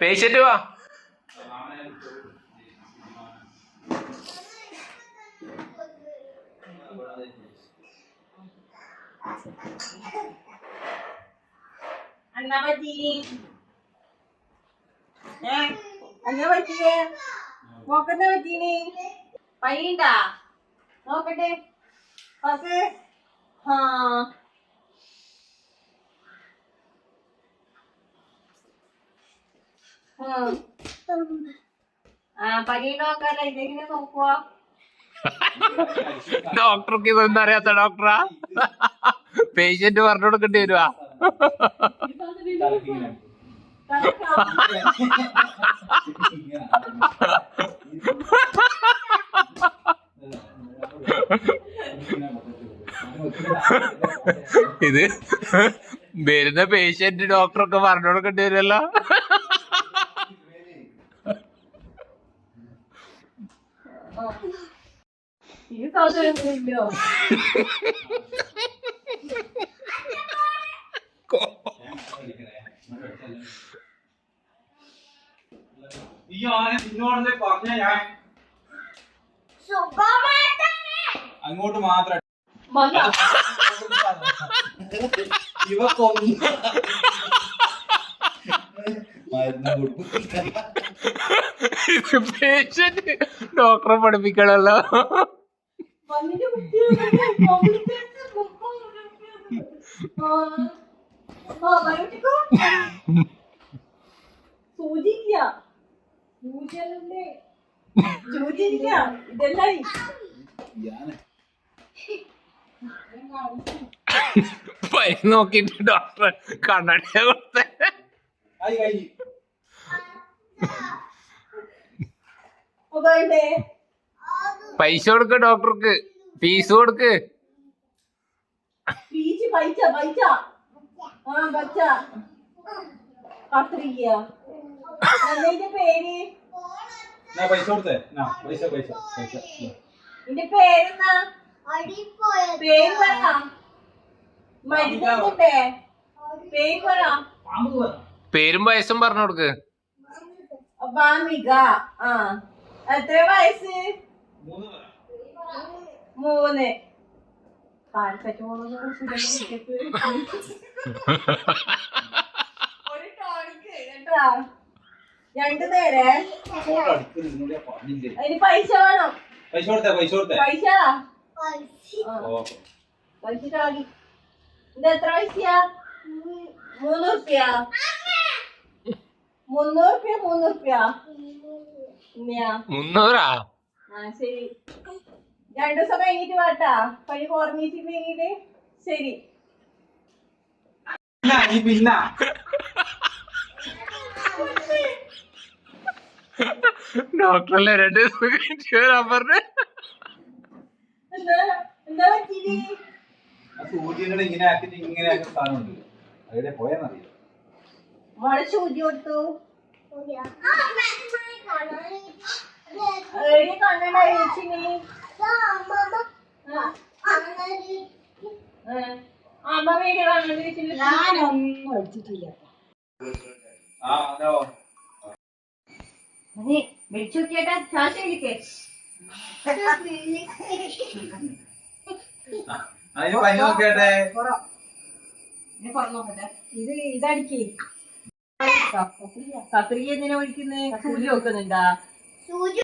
Patient വാ. അന്ന നോക്കട്ടെ ഡോക്ടർക്ക് ഇതൊന്നും അറിയാത്ത ഡോക്ടറാ? പേഷ്യന്റ് പറഞ്ഞു കൊടുക്കേണ്ടി വരുവാ. ഇത് വരുന്ന പേഷ്യന്റ് ഡോക്ടറൊക്കെ പറഞ്ഞു കൊടുക്കേണ്ടി വരുമല്ലോ സൗകര്യമൊന്നുമില്ലോ ഈ ആന നിന്നോട് പറഞ്ഞ ഞാൻ അങ്ങോട്ട് മാത്രം. ഇവ കൊന്നു മരുന്ന് കൊടുക്കും ഡോക്ടറെ പഠിപ്പിക്കണല്ലോ. സൂചില്ല സൂചിയല്ലേ സൂചില്ല ഇതെല്ലാം പനി നോക്കിട്ട് ഡോക്ടർ കണ്ണട കൊടുത്ത. അതാണ്ടേ പൈസ കൊടുക്ക് ഡോക്ടർക്ക്. ഫീസ് കൊടുക്ക്. പൈസ കൊടുത്തേ. പൈസ പൈസ പൈസ. നിന്റെ പേരെന്നാ പേര് പറ. മരുന്നുണ്ടേ? പേര് പറ. പേരും വയസ്സും പറഞ്ഞു കൊടുക്ക്. ബാമിക ആ. എത്ര വയസ്സ്? മൂന്ന് പറ മൂന്ന്. പാരസെറ്റമോൾ ഒരു ടോണിക്ക് കേട്ടാ? രണ്ടു നേരെ അതിന് പൈസ വേണം. പൈസ കൊടുത്തേ പൈസ കൊടുത്തേ. പൈസ? ഇത് എത്ര പൈസയാ? മൂന്ന് റുപ്യ മുന്നൂറ് റുപ്യ മൂന്ന് റുപ്യ മുന്നൂറാ? ശരി. രണ്ടു ദിവസം കഴിഞ്ഞിട്ട് വേട്ടാ. പണി കുറഞ്ഞിട്ടില്ലെങ്കിൽ ശരി. പിന്നെ ഈ പിന്നെ ഡോക്ടറല്ലേ രണ്ട് ദിവസം കഴിഞ്ഞിട്ട് വരാൻ പറഞ്ഞു. സൂചിയുടെ ഇങ്ങനെ ആക്കിട്ട് ഇങ്ങനെ ആക്കുന്ന സാധനമുണ്ട് അവിടെ പോയെന്നറിയില്ല വളരെ സൂചി കൊടുത്തു. വീഡിയോ കണ്ണു വെച്ചില്ല ഞാനൊന്നും അടിച്ചിട്ടില്ല ആ അതോ വെച്ചോക്കിയേട്ടാ ശ്വാസം ഇരിക്കേ അതിന് പനി നോക്കട്ടെ ഇത് ഇതടിക്ക് കത്രിക എന്തിനാ ഒഴിക്കുന്നേ സൂചി വെക്കുന്നുണ്ടാ